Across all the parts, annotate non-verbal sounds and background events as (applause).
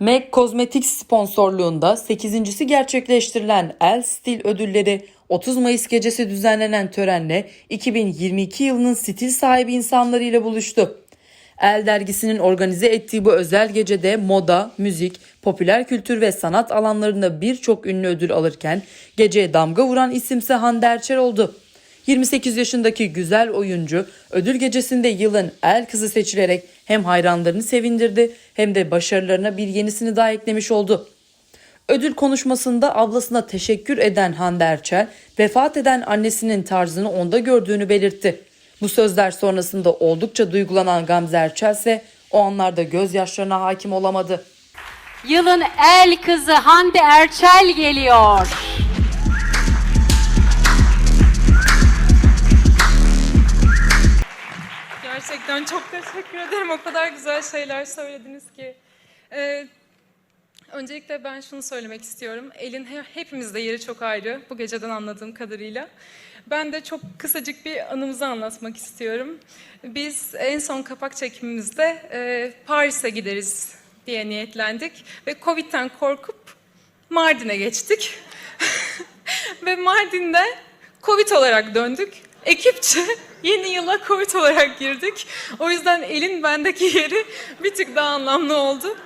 MAC Cosmetics sponsorluğunda 8.si gerçekleştirilen El Stil ödülleri 30 Mayıs gecesi düzenlenen törenle 2022 yılının stil sahibi insanlarıyla buluştu. El dergisinin organize ettiği bu özel gecede moda, müzik, popüler kültür ve sanat alanlarında birçok ünlü ödül alırken geceye damga vuran isimse Hande Erçel oldu. 28 yaşındaki güzel oyuncu ödül gecesinde yılın el kızı seçilerek hem hayranlarını sevindirdi hem de başarılarına bir yenisini daha eklemiş oldu. Ödül konuşmasında ablasına teşekkür eden Hande Erçel, vefat eden annesinin tarzını onda gördüğünü belirtti. Bu sözler sonrasında oldukça duygulanan Gamze Erçel ise o anlarda gözyaşlarına hakim olamadı. Yılın el kızı Hande Erçel geliyor. Gerçekten çok teşekkür ederim. O kadar güzel şeyler söylediniz ki. Ee, öncelikle ben şunu söylemek istiyorum. Elin he- hepimizde yeri çok ayrı bu geceden anladığım kadarıyla. Ben de çok kısacık bir anımızı anlatmak istiyorum. Biz en son kapak çekimimizde e, Paris'e gideriz diye niyetlendik ve Covid'den korkup Mardin'e geçtik. (laughs) Ve Mardin'de Covid olarak döndük. Ekipçe yeni yıla Covid olarak girdik. O yüzden elin bendeki yeri bir tık daha anlamlı oldu.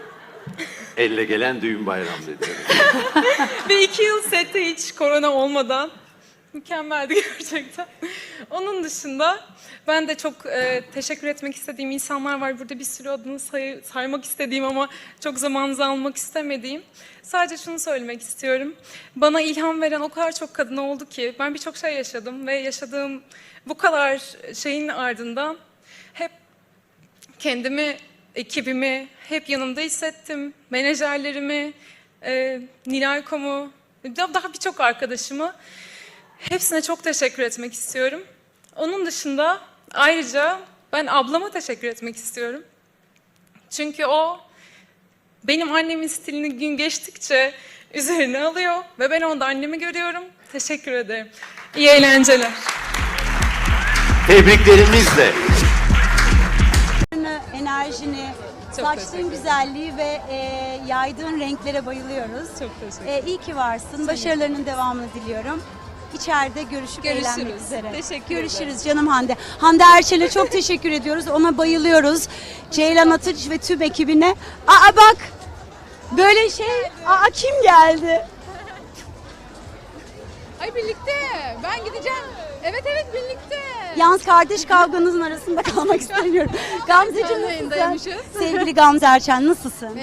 Elle gelen düğün bayram dedi. (laughs) Ve iki yıl sette hiç korona olmadan mükemmeldi (laughs) gerçekten. Onun dışında ben de çok e, teşekkür etmek istediğim insanlar var. Burada bir sürü adını say- saymak istediğim ama çok zamanınızı almak istemediğim. Sadece şunu söylemek istiyorum. Bana ilham veren o kadar çok kadın oldu ki ben birçok şey yaşadım ve yaşadığım bu kadar şeyin ardından hep kendimi, ekibimi hep yanımda hissettim. Menajerlerimi, e, Nilay Kom'u, daha birçok arkadaşımı. Hepsine çok teşekkür etmek istiyorum. Onun dışında ayrıca ben ablama teşekkür etmek istiyorum. Çünkü o benim annemin stilini gün geçtikçe üzerine alıyor ve ben onda annemi görüyorum. Teşekkür ederim. İyi eğlenceler. Tebriklerimizle. enerjini, Çok saçtığın teşekkür güzelliği ve e, yaydığın renklere bayılıyoruz. Çok teşekkür E, iyi ki varsın. Başarılarının devamını diliyorum. İçeride görüşüp Görüşürüz. eğlenmek üzere. Teşekkür Görüşürüz ederim. canım Hande. Hande Erçel'e çok teşekkür ediyoruz. Ona bayılıyoruz. Ceylan Atıç ve tüm ekibine. Aa bak! Böyle şey, aa kim geldi? Ay birlikte. Ben gideceğim. Evet evet birlikte. Yalnız kardeş kavganızın arasında kalmak istemiyorum. (laughs) Gamzeciğim Canlı nasılsın? yayındaymışız. Sevgili Gamze Erçel nasılsın?